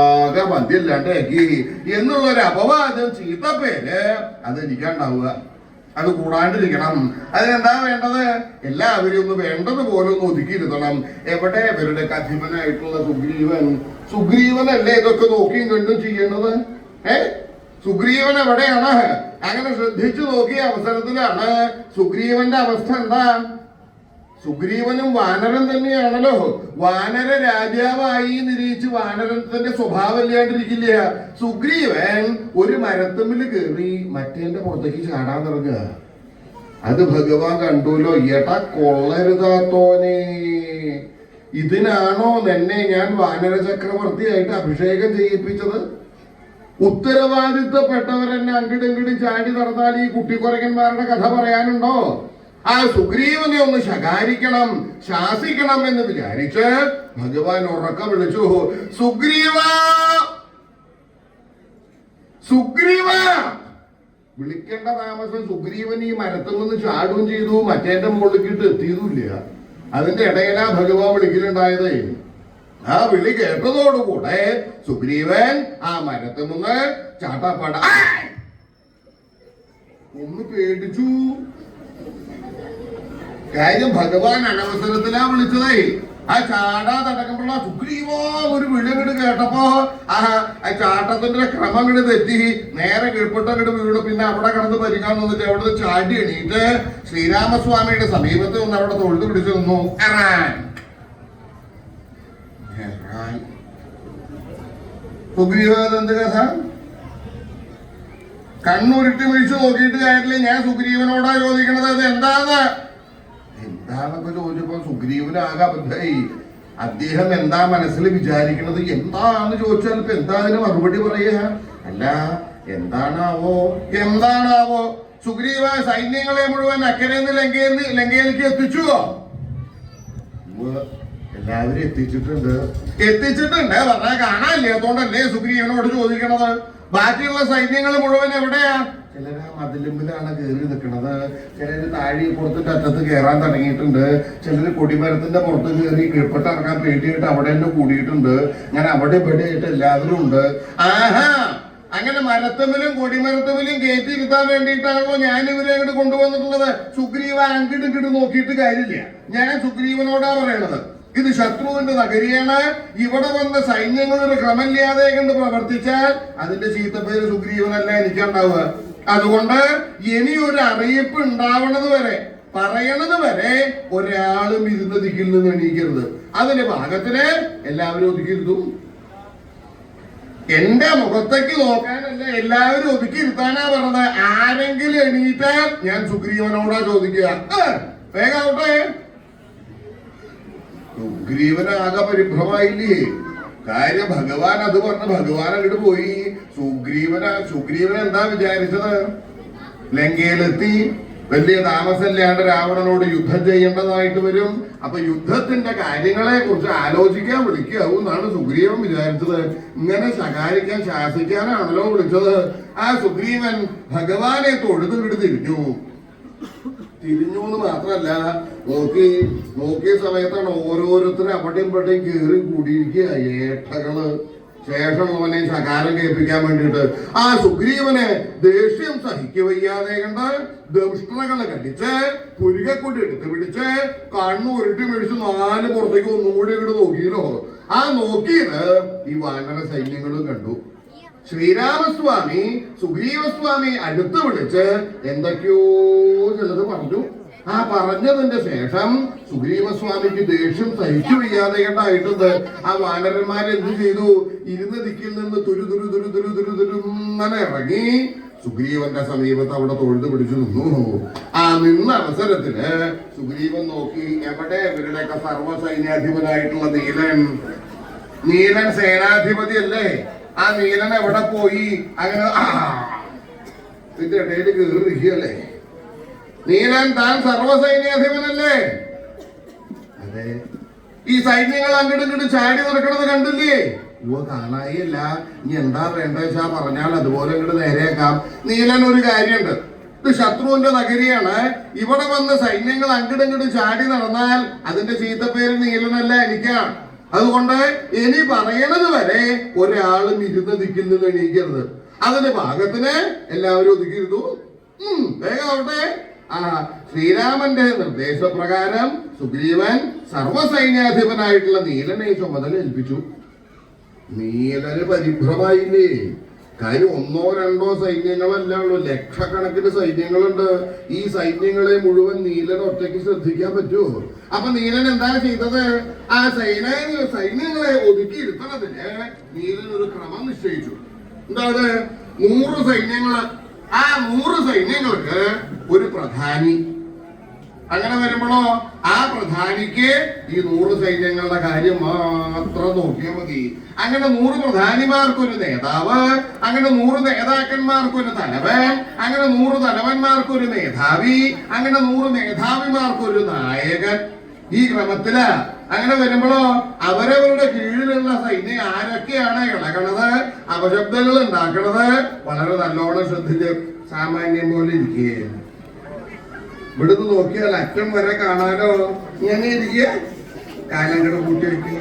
ആകെ മദ്യല്ലാണ്ടാക്കി എന്നുള്ള ഒരു അപവാദം പേര്. അത് എനിക്കുണ്ടാവുക. അത് കൂടാണ്ടിരിക്കണം. അതിനെന്താ വേണ്ടത്? എല്ലാവരും ഒന്ന് വേണ്ടതുപോലെ ഒന്ന് ഒതുക്കിയിരുത്തണം എവിടെ ഇവരുടെ കഥിപനായിട്ടുള്ള സുഗ്രീവൻ? സുഗ്രീവനല്ലേ ഇതൊക്കെ നോക്കിയും കണ്ടും ചെയ്യേണ്ടത്? ഏ? സുഗ്രീവൻ എവിടെയാണ്? അങ്ങനെ ശ്രദ്ധിച്ചു നോക്കിയ അവസരത്തിലാണ് സുഗ്രീവന്റെ അവസ്ഥ എന്താ? സുഗ്രീവനും വാനരൻ തന്നെയാണല്ലോ. വാനര രാജാവായി നിരീച്ച് വാനരത്തിന്റെ സ്വഭാവം ഇല്ലാണ്ടിരിക്കില്ല. സുഗ്രീവൻ ഒരു മരത്തമ്മിൽ കയറി മറ്റേന്റെ പുറത്തേക്ക് ചാടാൻ തുടങ്ങുക. അത് ഭഗവാൻ കണ്ടുല്ലോ ഏട്ട കൊള്ളരുതാത്തോനെ ഇതിനാണോ നിന്നെ ഞാൻ വാനര ചക്രവർത്തിയായിട്ട് അഭിഷേകം ചെയ്യിപ്പിച്ചത്? ഉത്തരവാദിത്തപ്പെട്ടവരെന്നെ അങ്ങടും ഇങ്ങടും ചാടി നടന്നാൽ ഈ കുട്ടിക്കുറങ്ങന്മാരുടെ കഥ പറയാനുണ്ടോ? ആ സുഗ്രീവനെ ഒന്ന് ശകാരിക്കണം ശാസിക്കണം എന്ന് വിചാരിച്ച് ഭഗവാൻ ഉറക്ക വിളിച്ചു സുഗ്രീവ! സുഗ്രീവ! വിളിക്കേണ്ട താമസം സുഗ്രീവൻ ഈ മരത്തിൽ നിന്ന് ചാടുകയും ചെയ്തു മറ്റേന്റെ മുകളിലേക്കിട്ട് എത്തിയതുമില്ല. അതിന്റെ ഇടയിലാ ഭഗവാൻ വിളിക്കലുണ്ടായതേ. ആ വിളി കേട്ടതോടുകൂടെ സുഗ്രീവൻ ആ മരത്തിൽ നിന്ന് ചാട്ടാപ്പാട ഒന്ന് പേടിച്ചു. കാര്യം ഭഗവാൻ അനവസരത്തിലാ വിളിച്ചതേ ആ ചാടാ തടക്കുമ്പോൾ സുഗ്രീവോ ഒരു വിളിവിട് കേട്ടപ്പോ ആ ചാട്ടത്തിന്റെ ക്രമം ഇട് തെറ്റി. നേരെ കീഴ്പ്പെട്ട വീട് പിന്നെ അവിടെ കിടന്ന് പരിക്കാൻ നിന്നിട്ട് അവിടെ ചാടി എണീറ്റ് ശ്രീരാമസ്വാമിയുടെ സമീപത്ത് ഒന്ന് അവിടെ തൊഴുതു പിടിച്ചു നിന്നു. എറാൻ. കഥ? കണ്ണുരുട്ടി വിളിച്ചു നോക്കിയിട്ട് കാര്യമില്ല. ഞാൻ സുഗ്രീവനോടാ ചോദിക്കണത്. അത് എന്താന്ന്? എന്താന്നൊക്കെ ചോദിച്ചപ്പോ സുഗ്രീവനാകെ അദ്ദേഹം എന്താ മനസ്സിൽ വിചാരിക്കുന്നത് എന്താന്ന് ചോദിച്ചാൽ ഇപ്പൊ എന്താ അതിന് മറുപടി പറയുക അല്ല എന്താണാവോ? എന്താണാവോ? സുഗ്രീവ സൈന്യങ്ങളെ മുഴുവൻ അക്കരെ അക്കരയിൽ ലങ്കയിൽ ലങ്കയിലേക്ക് എത്തിച്ചുവോ. എല്ലാവരും എത്തിച്ചിട്ടുണ്ട്. എത്തിച്ചിട്ടുണ്ട്. പറഞ്ഞാൽ കാണാനില്ലാത്തോണ്ടല്ലേ സുഗ്രീവനോട് ചോദിക്കണത്? ബാക്കിയുള്ള സൈന്യങ്ങൾ മുഴുവൻ എവിടെയാ? ചിലര് മതിലുമ്പിലാണ് കയറി നിൽക്കുന്നത്. ചിലര് താഴെ പുറത്തിന്റെ അറ്റത്ത് കയറാൻ തുടങ്ങിയിട്ടുണ്ട്. ചിലര് കൊടിമരത്തിന്റെ പുറത്ത് കയറി കീഴ്പ്പെട്ട് ഇറങ്ങാൻ പേടിയായിട്ട് അവിടെ തന്നെ കൂടിയിട്ടുണ്ട്. ഞാൻ അവിടെ ഇവിടെ ആയിട്ട് എല്ലാവരും ഉണ്ട്. ആഹാ! അങ്ങനെ മരത്തമ്മിലും കൊടിമരത്തമ്മിലും കയറ്റി ഇരുത്താൻ വേണ്ടിയിട്ടാണല്ലോ ഞാൻ ഇവരെ അങ്ങോട്ട് കൊണ്ടുവന്നിട്ടുള്ളത്. സുഗ്രീവ അങ്കിട്ട് ഇങ്ങോട്ട് നോക്കിയിട്ട് കാര്യമില്ല. ഞാൻ സുഗ്രീവനോടാ പറയണത്. ഇത് ശത്രുവിന്റെ നഗരിയാണ് ഇവിടെ വന്ന സൈന്യങ്ങൾ ഒരു ക്രമമില്ലാതെ കണ്ട് പ്രവർത്തിച്ചാൽ അതിന്റെ ചീത്തപ്പേര് സുഗ്രീവനല്ല എനിക്കുണ്ടാവുക. അതുകൊണ്ട് ഇനി ഒരു അറിയിപ്പ് ഉണ്ടാവണത് വരെ പറയണത് വരെ ഒരാളും ഇരുന്ന് ദിക്കിൽ നിന്ന് എണീക്കരുത്. അതിന്റെ ഭാഗത്തിന് എല്ലാവരും ഒതുക്കിയിരുന്നു? എന്റെ മുഖത്തേക്ക് നോക്കാനല്ല എല്ലാവരും ഒതുക്കിയിരുത്താനാ പറഞ്ഞത്. ആരെങ്കിലും എണീറ്റാൽ ഞാൻ സുഗ്രീവനോടാ ചോദിക്കുക. വേഗം ആവട്ടെ. സുഗ്രീവനാകെ പരിഭ്രമായില്ലേ കാര്യം ഭഗവാൻ അത് പറഞ്ഞ്. ഭഗവാൻ അങ്ങോട്ട് പോയി. സുഗ്രീവന സുഗ്രീവൻ എന്താ വിചാരിച്ചത്? ലങ്കയിലെത്തി. വലിയ താമസമില്ലാണ്ട് രാവണനോട് യുദ്ധം ചെയ്യേണ്ടതായിട്ട് വരും. അപ്പൊ യുദ്ധത്തിന്റെ കാര്യങ്ങളെ കുറിച്ച് ആലോചിക്കാൻ വിളിക്കാവൂ എന്നാണ് സുഗ്രീവൻ വിചാരിച്ചത്. ഇങ്ങനെ ശകാരിക്കാൻ ശാസിക്കാനാണല്ലോ വിളിച്ചത്. ആ സുഗ്രീവൻ ഭഗവാനെ തൊഴുതുകിട്ട് തിരിഞ്ഞു. തിരിഞ്ഞു എന്ന് മാത്രല്ല നോക്കി നോക്കിയ സമയത്താണ് ഓരോരുത്തരും അവിടെയും ഇവിടെയും കയറി കൂടിയിരിക്കുക. ഏട്ടകൾ. ശേഷമുള്ളവനെ ശകാരം കേൾപ്പിക്കാൻ വേണ്ടിട്ട് ആ സുഗ്രീവനെ ദേഷ്യം സഹിക്കവയ്യാതെ കണ്ട് ദംഷ്ടകളെ കണ്ടിച്ച് പുരികക്കൊണ്ട് എടുത്ത് പിടിച്ച് കണ്ണു ഉരുട്ടി മേടിച്ച് നാല് പുറത്തേക്ക് ഒന്നും കൂടി ഇങ്ങോട്ട് നോക്കിയല്ലോ ആ നോക്കിയത് ഈ വാനര സൈന്യങ്ങളും കണ്ടു. ശ്രീരാമസ്വാമി സുഗ്രീവസ്വാമി അടുത്ത് വിളിച്ച് എന്തൊക്കെയോ ചിലത് പറഞ്ഞു. ആ പറഞ്ഞതിന്റെ ശേഷം സുഗ്രീവസ്വാമിക്ക് ദേഷ്യം സഹിച്ചു വയ്യാതെ കണ്ടായിട്ടുണ്ട്. ആ വാനരന്മാരെന്ത് ചെയ്തു? ഇരുന്ന ദിക്കിൽ നിന്ന് തുരു തുരു തുരു തുരു തുരു തുരു ഇങ്ങനെ ഇറങ്ങി സുഗ്രീവന്റെ സമീപത്ത് അവിടെ തൊഴുത് പിടിച്ചു നിന്നു. ആ നിന്ന അവസരത്തിൽ സുഗ്രീവൻ നോക്കി എവിടെ ഇവരുടെയൊക്കെ സർവസൈന്യാധിപനായിട്ടുള്ള നീലൻ? നീലൻ സേനാധിപതി അല്ലേ ആ നീലൻ എവിടെ പോയി? അങ്ങനെ ഇതിന്റെ ഇടയിൽ ഇരിക്കുകയല്ലേ നീലൻ താൻ സർവസൈന്യാധിപനല്ലേ അതെ. ഈ സൈന്യങ്ങൾ അങ്ങോട്ടും ഇങ്ങോട്ടും ചാടി നടക്കണത് കണ്ടില്ലേ? ഓ കാണായില്ല. ഇനി എന്താ വേണ്ട വെച്ചാ പറഞ്ഞാൽ അതുപോലെ ഇങ്ങോട്ട് നേരെയാക്കാം നീലൻ ഒരു കാര്യമുണ്ട്. ഇത് ശത്രുവിന്റെ നഗരിയാണ് ഇവിടെ വന്ന സൈന്യങ്ങൾ അങ്ങോട്ടും ഇങ്ങോട്ടും ചാടി നടന്നാൽ അതിന്റെ ചീത്തപ്പേര് നീലനല്ല എനിക്കാണ് അതുകൊണ്ട് ഇനി പറയണത് വരെ ഒരാളും ഇരുന്ന് നിൽക്കുന്നത് എണീക്കരുത്. അതിന്റെ ഭാഗത്തിന് എല്ലാവരും ഒതുക്കിയിരുന്നു. വേഗമാവട്ടെ ആ ശ്രീരാമന്റെ നിർദ്ദേശപ്രകാരം സുഗ്രീവൻ സർവസൈന്യാധിപനായിട്ടുള്ള നീലനെ ചുമതല ഏൽപ്പിച്ചു. നീലന് പരിഭ്രമായില്ലേ കാര്യം ഒന്നോ രണ്ടോ സൈന്യങ്ങളല്ല ഉള്ളൂ. ലക്ഷക്കണക്കിന് സൈന്യങ്ങളുണ്ട്. ഈ സൈന്യങ്ങളെ മുഴുവൻ നീലൻ ഒറ്റയ്ക്ക് ശ്രദ്ധിക്കാൻ പറ്റുമോ? അപ്പൊ നീലൻ എന്താ ചെയ്തത്? ആ സൈന സൈന്യങ്ങളെ ഒതുക്കി ഇരുത്തണതിന് നീലൻ ഒരു ക്രമം നിശ്ചയിച്ചു. എന്താ നൂറ് സൈന്യങ്ങൾ. ആ നൂറ് സൈന്യങ്ങൾക്ക് ഒരു പ്രധാനി അങ്ങനെ വരുമ്പോഴോ ആ പ്രധാനിക്ക് ഈ നൂറ് സൈന്യങ്ങളുടെ കാര്യം മാത്രം നോക്കിയാൽ മതി. അങ്ങനെ നൂറ് പ്രധാനിമാർക്കൊരു നേതാവ് അങ്ങനെ നൂറ് നേതാക്കന്മാർക്കൊരു തലവൻ അങ്ങനെ നൂറ് തലവന്മാർക്കൊരു മേധാവി അങ്ങനെ നൂറ് മേധാവിമാർക്കൊരു നായകൻ ഈ ക്രമത്തിൽ. അങ്ങനെ വരുമ്പോഴോ അവരവരുടെ കീഴിലുള്ള സൈന്യം ആരൊക്കെയാണ് ഇളകണത് അപശബ്ദങ്ങൾ ഉണ്ടാക്കണത്? വളരെ നല്ലോണം ശ്രദ്ധിച്ച് സാമാന്യം പോലെ ഇരിക്കുകയാണ് ഇവിടുന്ന് നോക്കിയാൽ അറ്റം വരെ കാണാനോ ഇങ്ങനെ ഇരിക്കുക കാലങ്ങടെ കൂട്ടി വെക്കുക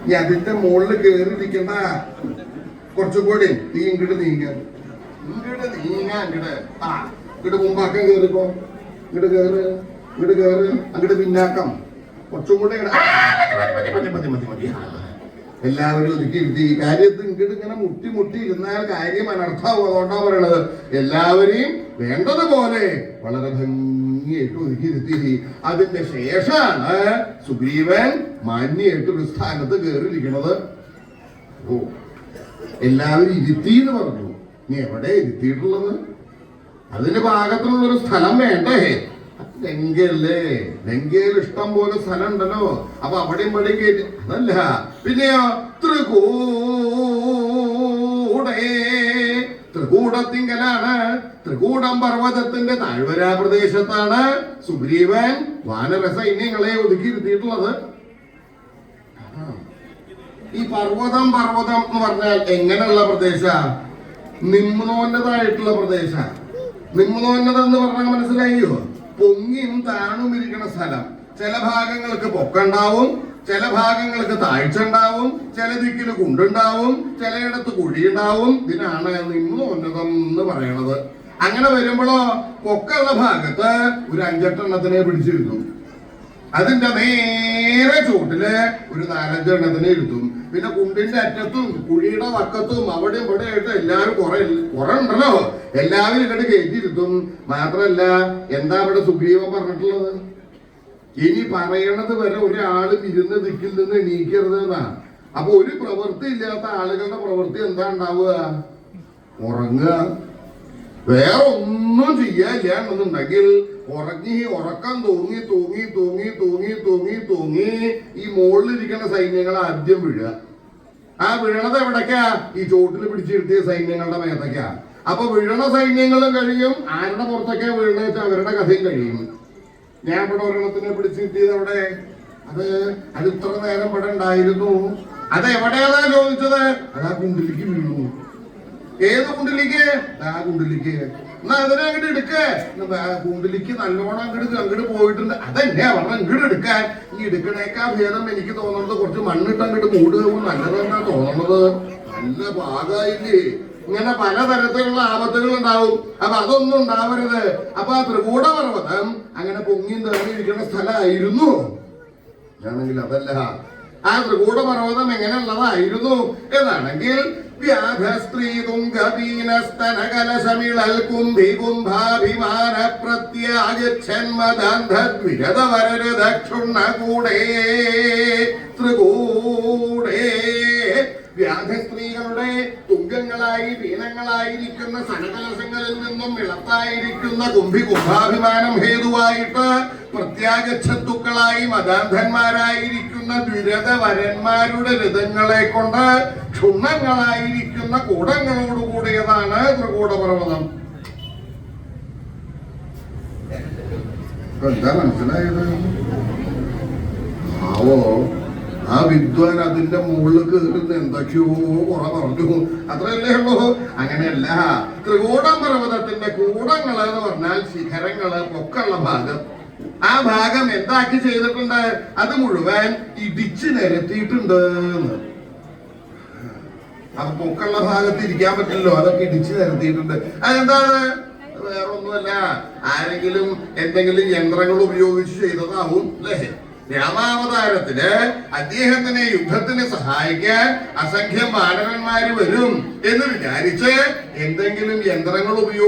ഇനി അതിന്റെ മുകളിൽ കയറി ഇരിക്കണ്ട. കുറച്ചും കൂടി നീ ഇങ്ങോട്ട് നീങ്ങ. ഇങ്ങോട്ട് നീങ്ങാ ഇങ്ങോട്ട് ആ ഇങ്ങോട്ട് മുമ്പാക്കം കയറിപ്പോ ഇങ്ങോട്ട് കയറ് ഇങ്ങോട്ട് കയറ് അങ്ങോട്ട് പിന്നാക്കം. കുറച്ചും കൂടെ. എല്ലാവരും ഒതുക്കി ഇരുത്തി. ഈ കാര്യത്തിൽ ഇങ്ങോട്ട് ഇങ്ങനെ മുട്ടി മുട്ടി ഇരുന്നാൽ കാര്യം അനർത്ഥമാവും. അതുകൊണ്ടാ പറയണത്. എല്ലാവരെയും വേണ്ടതുപോലെ വളരെ ഭംഗിയായിട്ട് ഒതുക്കി ഇരുത്തി. അതിന്റെ ശേഷമാണ് സുഗ്രീവൻ മാന്യായിട്ട് ഒരു സ്ഥാനത്ത് കയറിയിരിക്കണത് ഓ എല്ലാവരും ഇരുത്തി എന്ന് പറഞ്ഞു. നീ എവിടെ ഇരുത്തിയിട്ടുള്ളത്? അതിന് പാകത്തിനുള്ള ഒരു സ്ഥലം വേണ്ടേ? ലങ്കയല്ലേ ലങ്കയിൽ ഇഷ്ടം പോലെ സ്ഥലം ഉണ്ടല്ലോ അപ്പൊ അവിടെയും പടി കയറ്റി അതല്ല. പിന്നെയോ? ത്രികൂടേ. ത്രികൂടത്തിങ്കലാണ്. ത്രികൂടം പർവതത്തിന്റെ താഴ്വര പ്രദേശത്താണ് സുഗ്രീവൻ വാനര സൈന്യങ്ങളെ ഒതുക്കിയിരുത്തിയിട്ടുള്ളത്. ഈ പർവതം പർവതം എന്ന് പറഞ്ഞാൽ എങ്ങനെയുള്ള പ്രദേശ? നിമ്നോന്നതായിട്ടുള്ള പ്രദേശ. നിമ്നോന്നത എന്ന് പറഞ്ഞാൽ മനസ്സിലായോ? പൊങ്ങിയും താണും ഇരിക്കുന്ന സ്ഥലം. ചില ഭാഗങ്ങൾക്ക് പൊക്കുണ്ടാവും ചില ഭാഗങ്ങൾക്ക് താഴ്ച ഉണ്ടാവും ചില ദിക്കിൽ കുണ്ടുണ്ടാവും ചിലയിടത്ത് കുഴിയുണ്ടാവും. ഇതിനാണ് നിമ്നോന്നതം എന്ന് പറയണത്. അങ്ങനെ വരുമ്പോഴോ പൊക്കുള്ള ഭാഗത്ത് ഒരു അഞ്ചെട്ടെണ്ണത്തിനെ പിടിച്ചിരുന്നു. അതിന്റെ നേരെ ചൂട്ടിൽ ഒരു നാലഞ്ചെണ്ണത്തിനെ ഇരുത്തും. പിന്നെ കുണ്ടിന്റെ അറ്റത്തും കുഴിയുടെ വക്കത്തും അവിടെ ഇവിടെ ആയിട്ട് എല്ലാവരും കുറെ കുറെ ഉണ്ടല്ലോ. എല്ലാവരും ഇങ്ങോട്ട് കയറ്റിയിരുത്തും. മാത്രല്ല എന്താ ഇവിടെ സുഗ്രീവൻ പറഞ്ഞിട്ടുള്ളത്? ഇനി പറയണത് വരെ ഒരാളും ഇരുന്ന് ദിക്കിൽ നിന്ന് എണീക്കരുത് എന്നാ. അപ്പൊ ഒരു പ്രവൃത്തി ഇല്ലാത്ത ആളുകളുടെ പ്രവൃത്തി എന്താ ഉണ്ടാവുക? ഉറങ്ങുക. വേറെ ഒന്നും ചെയ്യാനില്ലാന്നുണ്ടെങ്കിൽ ഉറങ്ങി ഉറക്കം തോങ്ങി തൂങ്ങി തൂങ്ങി തൂങ്ങി തൂങ്ങി തൂങ്ങി ഈ മുകളിലിരിക്കുന്ന സൈന്യങ്ങൾ ആദ്യം വീഴുക. ആ വീഴണത് എവിടേക്കാ? ഈ ചോട്ടിൽ പിടിച്ചിരുത്തിയ സൈന്യങ്ങളുടെ മേത്തക്കാ. അപ്പൊ വീഴണ സൈന്യങ്ങളും കഴിയും ആരുടെ പുറത്തൊക്കെ വീഴണ അവരുടെ കഥയും കഴിയും. ഞാൻ ഇവിടെ ഒരെണ്ണത്തിനെ പിടിച്ചിരുത്തിയത് അവിടെ അത് അത് ഇത്ര നേരം ഇവിടെ ഉണ്ടായിരുന്നു. അത് എവിടെയാണാ ചോദിച്ചത്? അതാ കുണ്ടിലേക്ക് വീണു. ഏത് കുണ്ടിലേക്ക്? ആ കുണ്ടിലേക്ക്. എന്നാ അതിനെ അങ്ങോട്ട് എടുക്കേ. കുണ്ടിലേക്ക് നല്ലോണം അങ്ങോട്ട് അങ്ങോട്ട് പോയിട്ടുണ്ട്. അതെന്നെയാ പറഞ്ഞ ഇങ്ങോട്ട് എടുക്കാൻ. ഈ എടുക്കണേക്കാ ഭേദം എനിക്ക് തോന്നുന്നത് കുറച്ച് മണ്ണിട്ട് അങ്ങോട്ട് മൂടുകയും നല്ലതെന്നാ തോന്നുന്നത് നല്ല പാകായില്ലേ? ഇങ്ങനെ പലതരത്തിലുള്ള ആപത്തുകൾ ഉണ്ടാവും. അപ്പൊ അതൊന്നും ഉണ്ടാവരുത്. അപ്പൊ ആ ത്രികൂട പർവതം അങ്ങനെ പൊങ്ങിയും തെളിഞ്ഞിരിക്കുന്ന സ്ഥലമായിരുന്നു. ആണെങ്കിൽ അതല്ല. ആ ത്രികൂട പർവതം എങ്ങനെയുള്ളതായിരുന്നു. എന്നാണെങ്കിൽ വ്യാധസ്ത്രീ തുംഗപീനസ്തനകലശമിളൽ കുംഭി കുംഭാഭിമാന പ്രത്യാഗച്ഛന്മദാന്ധദ്വിരതവരര് കൂടേ ത്രികൂടേ. വ്യാധസ്ത്രീകളുടെ തുങ്കങ്ങളായി വീണങ്ങളായിരിക്കുന്ന സനകലസങ്ങളിൽ നിന്നും വിളത്തായിരിക്കുന്ന കുംഭി കുംഭാഭിമാനം ഹേതുവായിട്ട് പ്രത്യാഗച്ഛത്തുക്കളായി മതാന്ധന്മാരായിരിക്കുന്ന ദുരത വരന്മാരുടെ രഥങ്ങളെ കൊണ്ട് ക്ഷുണ്ണങ്ങളായിരിക്കുന്ന കൂടങ്ങളോടുകൂടിയതാണ് ത്രികൂടപർവതം. എന്താ മനസ്സിലായത്? ആവോ? ആ വിദ്വാൻ അതിന്റെ മുകളിൽ കയറുന്ന എന്തൊക്കെയോ കുറ പറഞ്ഞു. അത്രയല്ലേ ഉള്ളൂ. അങ്ങനെയല്ല. ത്രികൂടം പർവതത്തിന്റെ കൂടങ്ങൾ എന്ന് പറഞ്ഞാൽ ശിഖരങ്ങൾ പൊക്കുള്ള ഭാഗം. ആ ഭാഗം എന്താക്കി ചെയ്തിട്ടുണ്ട്? അത് മുഴുവൻ ഇടിച്ച് നിരത്തിയിട്ടുണ്ട് എന്ന്. പൊക്കുള്ള ഭാഗത്ത് ഇരിക്കാൻ പറ്റില്ലല്ലോ. അതൊക്കെ ഇടിച്ച് നിരത്തിയിട്ടുണ്ട്. അതെന്താണ്? അത് വേറൊന്നുമല്ല. ആരെങ്കിലും എന്തെങ്കിലും യന്ത്രങ്ങൾ ഉപയോഗിച്ച് ചെയ്തതാവും അല്ലേ? രാമാവതാരത്തിന് അദ്ദേഹത്തിനെ യുദ്ധത്തിന് സഹായിക്കാൻ അസംഖ്യം വാനരന്മാര് വരും എന്ന് വിചാരിച്ച് എന്തെങ്കിലും യന്ത്രങ്ങൾ ഉപയോഗിച്ച്